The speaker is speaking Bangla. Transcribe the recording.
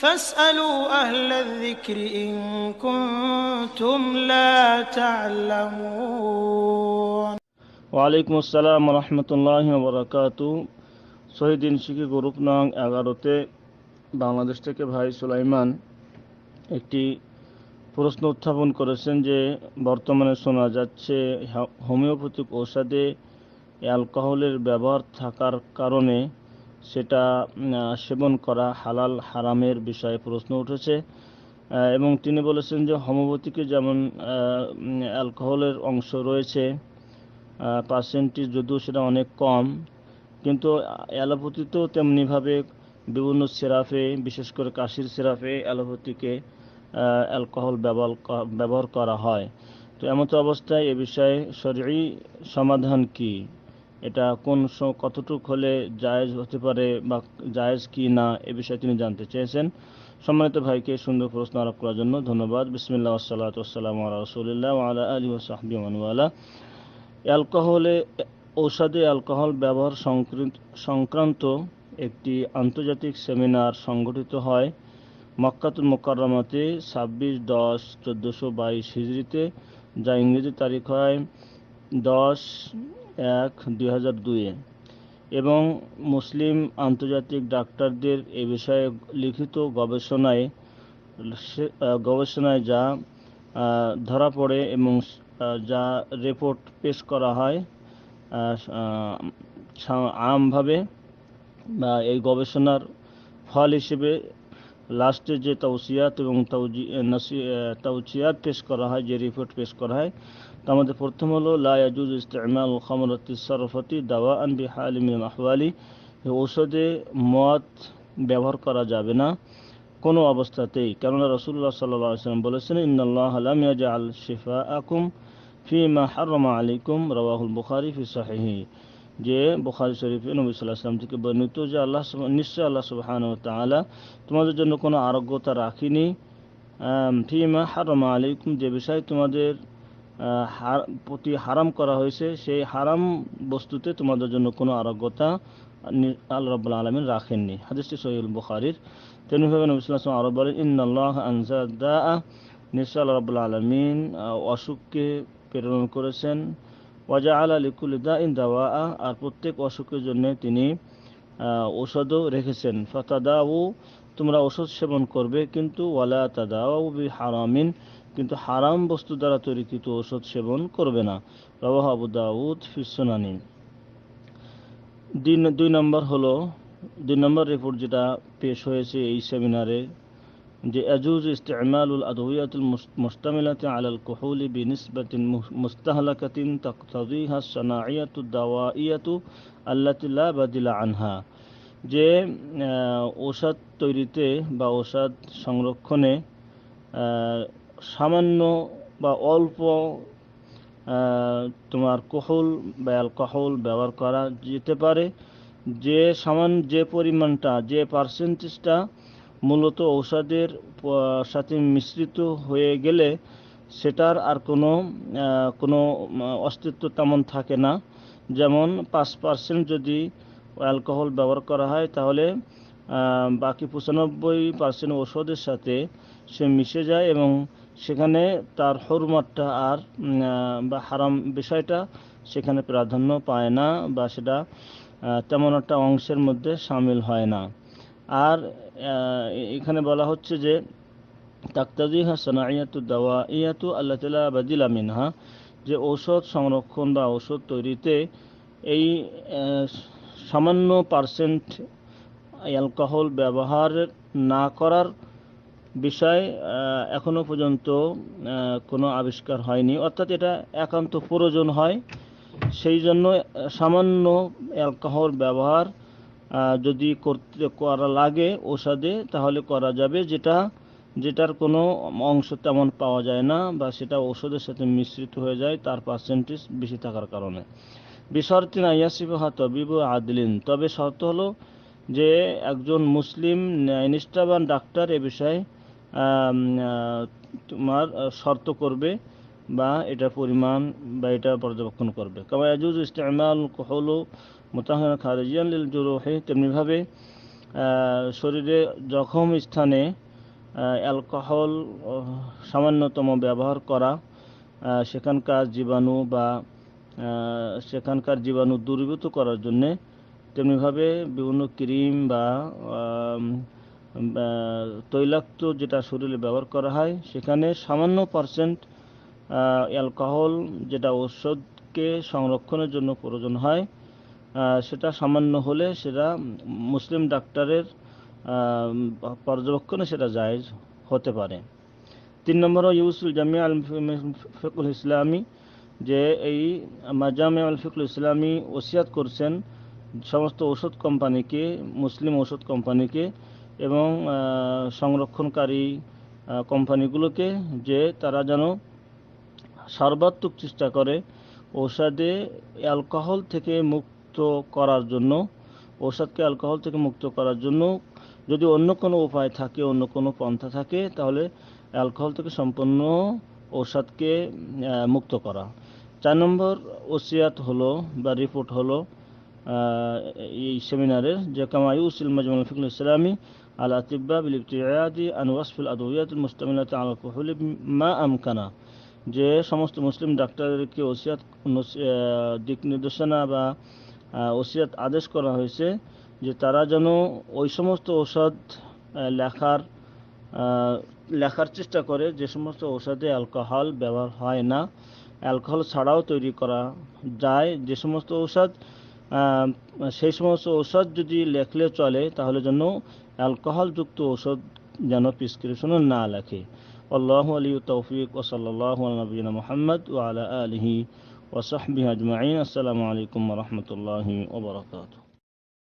فاسألوا أهل الذكر إن كنتم لا تعلمون ওয়ালাইকুম আসসালাম রহমতুল্লাহ বরকাত শহীদিন শিখি গ্রুপ নং এগারোতে বাংলাদেশ থেকে ভাই সুলাইমান একটি প্রশ্ন উত্থাপন করেছেন যে বর্তমানে শোনা যাচ্ছে হা- হোমিওপ্যাথিক ঔষধে অ্যালকোহলের ব্যবহার থাকার কারণে সেটা সেবন করা হালাল হারামের বিষয়ে প্রশ্ন উঠেছে। এবং তিনি বলেছেন যে হোমিওপ্যাথিকে যেমন অ্যালকোহলের অংশ রয়েছে পার্সেন্টেজ যদিও সেটা অনেক কম, কিন্তু অ্যালোপ্যাথিতেও তেমনিভাবে বিভিন্ন সিরাপে, বিশেষ করে কাশির সিরাপে অ্যালোপ্যাথিকে অ্যালকোহল ব্যবহার ব্যবহার করা হয়। তো এমতো অবস্থায় এ বিষয়ে শরীরী সমাধান কি? এটা কোন কতটুক হলে জায়েজ হতে পারে বা জায়েজ কি না, এ বিষয়ে তিনি জানতে চেয়েছেন। সম্মানিত ভাইকে সুন্দর প্রশ্ন আরোপ করার জন্য ধন্যবাদ। বিসমিল্লাহ সাল্লাত আসসালাম রসুলিল্লাহ আলা আলী ওসাহবি মানওয়ালা অ্যালকোহলে ঔষধে অ্যালকোহল ব্যবহার সংক্রান্ত একটি আন্তর্জাতিক সেমিনার সংগঠিত হয় মক্কাতুল মোকাররমাতে ছাব্বিশ দশ চোদ্দোশো বাইশ হিজড়িতে, যা ইংরেজি তারিখ হয় দশ এক দুই হাজার দুয়ে এবং মুসলিম আন্তর্জাতিক ডাক্তারদের এ বিষয়ে লিখিত গবেষণায় গবেষণায় যা ধরা পড়ে এবং যা রিপোর্ট পেশ করা হয় আমভাবে বা এই গবেষণার ফল হিসেবে লাস্টে যে তাউসিয়াত এবং তাউজি নাসি- আহ, তাউচিয়াত পেশ করা হয় যে রিপোর্ট পেশ করা হয় মধ্যে প্রথম হলো, লা ইয়াজুজ ইস্তেমাল খামরাতি সরফতি দাওয়া আন বিহালিমিন আহওয়ালি। এই ঔষধে মদ ব্যবহার করা যাবে না কোনো অবস্থাতেই। কেননা রসুল্লাহ সাল্লাহ সাল্লাম বলেছেন, ইন্নাল্লাহ আলাম ইয়াজআল শিফাআকুম ফিমা হাররামা আলাইকুম, রাওয়াহুল বুখারী ফি সাহিহি। যে বুখারি শরীফে নবী আলাইহি থেকে বর্ণিত যে আল্লাহ নিশ্চয় আল্লাহ সুবহানাহু ওয়া তাআলা তোমাদের জন্য কোনো আরোগ্যতা রাখিনি। ফিমা হাররামা আলাইকুম, যে বিষয় তোমাদের প্রতি হারাম করা হয়েছে, সেই হারাম বস্তুতে তোমাদের জন্য কোনো আরোগ্যতা আল্লাহ রাব্বুল আলামিন রাখেননি। হাদিসটি সহিহ বুখারীর। তেমনিভাবে নবী ওয়াসাল্লাম আরও বলেন, ইন্নাল্লাহ আনজাদা নিশ্চয় আল্লাহ রাব্বুল আলামিন অসুখকে প্রেরণ করেছেন। ওয়াজা আলা লিকুল দা ইন দাওয়া আর প্রত্যেক অসুখের জন্য তিনি ঔষধও রেখেছেন। ফাতাদাউ, তোমরা ওষুধ সেবন করবে, কিন্তু ওয়ালা তাদাউ বি হারামিন কিন্তু হারাম বস্তু দ্বারা তৈরি তৈরিকৃত ঔষধ সেবন করবে না। রবাহ আবু দাউদ ফিসুনানি দুই নম্বর হল, দুই নম্বর রিপোর্ট যেটা পেশ হয়েছে এই সেমিনারে যে আজুজ ইস্তেমালুল আদহিয়াতুল মুস্তামিলাতে আলাল কোহলি বিনিসবাতিন মুস্তাহলাকাতিন তকতদিহা সানাইয়াতু দাওয়াইয়াতু আল্লাতিল্লা বাদিলা আনহা। যে ওষাদ তৈরিতে বা ওষাদ সংরক্ষণে সামান্য বা অল্প তোমার কোহল বা অ্যালকোহল ব্যবহার করা যেতে পারে। যে সামান্য যে পরিমাণটা, যে পার্সেন্টেজটা মূলত ঔষধের সাথে মিশ্রিত হয়ে গেলে সেটার আর কোনো কোনো অস্তিত্ব তেমন থাকে না। যেমন পাঁচ পার্সেন্ট যদি অ্যালকোহল ব্যবহার করা হয় তাহলে বাকি পঁচানব্বই পার্সেন্ট ওষুধের সাথে সে মিশে যায় এবং সেখানে তার হরমাতটা আর বা হারাম বিষয়টা সেখানে প্রাধান্য পায় না বা সেটা তেমন একটা অংশের মধ্যে সামিল হয় না। আর এখানে বলা হচ্ছে যে তাক্তাদিহা সানাইয়াতু দাওয়া ইয়াতু আল্লাহ তালা বাদিলা মিনহা, যে ঔষধ সংরক্ষণ বা ঔষধ তৈরিতে এই সামান্য পার্সেন্ট অ্যালকোহল ব্যবহার না করার বিষয় এখনও পর্যন্ত কোনো আবিষ্কার হয়নি। অর্থাৎ এটা একান্ত প্রয়োজন হয়। সেই জন্য সামান্য অ্যালকোহল ব্যবহার যদি করতে করা লাগে ওষুধে তাহলে করা যাবে। যেটা, যেটার কোনো অংশ তেমন পাওয়া যায় না বা সেটা ওষুধের সাথে মিশ্রিত হয়ে যায়, তার পার্সেন্টেজ বেশি থাকার কারণে। বিশর্তিন আয়াসিফা তবিব আদলিন। তবে শর্ত হলো যে, একজন মুসলিম, ন্যায়নিষ্ঠাবান ডাক্তার এ বিষয়ে তোমার শর্ত করবে বা এটার পরিমাণ বা এটা পর্যবেক্ষণ করবে। কামা ইয়াজুজ ইস্তেমাল কোহলু মোতাহান খারিজিয়ান লিল জুরুহি তেমনিভাবে শরীরে জখম স্থানে অ্যালকোহল সামান্যতম ব্যবহার করা সেখানকার জীবাণু বা সেখানকার জীবাণু দূরীভূত করার জন্যে তেমনিভাবে বিভিন্ন ক্রিম বা তৈলাক্ত যেটা শরীরে ব্যবহার করা হয়, সেখানে সামান্য পার্সেন্ট অ্যালকোহল যেটা ঔষধকে সংরক্ষণের জন্য প্রয়োজন হয় সেটা সামান্য হলে সেটা মুসলিম ডাক্তারের পর্যবেক্ষণে সেটা জায়েজ হতে পারে। তিন নম্বর ইউসুল জামিয়া আল ফিকুল ইসলামী, যে এই মাজামে আল ফিকুল ইসলামী ওসিয়াত করছেন, সমস্ত ওষুধ কোম্পানিকে, মুসলিম ওষুধ কোম্পানিকে এবং সংরক্ষণকারী কোম্পানিগুলোকে যে তারা যেন সর্বাত্মক চেষ্টা করে ঔষধে অ্যালকোহল থেকে মুক্ত করার জন্য ঔষধকে অ্যালকোহল থেকে মুক্ত করার জন্য যদি অন্য কোনো উপায় থাকে অন্য কোনো পন্থা থাকে তাহলে অ্যালকোহল থেকে সম্পূর্ণ আহ, মুক্ত করা। চার নম্বর ওসিয়াত হলো বা রিপোর্ট হলো এই সেমিনারের যে কামায়ুসিল মাজমুল ফিকুল ইসলামী বিল ইবতিআদি আন ওয়াসফিল আদওয়ায়াতুল মুস্তামিলাতি আলা কুহুল মা আমকানা যে সমস্ত মুসলিম ডাক্তারদেরকে ওসিয়াত দিক নির্দেশনা বা ওসিয়াত আদেশ করা হয়েছে যে তারা যেন ওই সমস্ত ঔষধ লেখার লেখার চেষ্টা করে যে সমস্ত ঔষধে অ্যালকোহল ব্যবহার হয় না। অ্যালকোহল ছাড়াও তৈরি করা যায়। যে সমস্ত ঔষধ সেই সমস্ত ঔষধ যদি লেখলে চলে তাহলে যেন অ্যালকোহলযুক্ত ঔষধ যেন প্রিসক্রিপশনে না লেখে আল্লাহ আলী তৌফিক ওসল্লাহ নবীনা মোহাম্মদ ওয়ালা আলহি ওসহবি আজমাইন আসসালামু আলাইকুম রহমতুল্লাহি ওবরাকাতু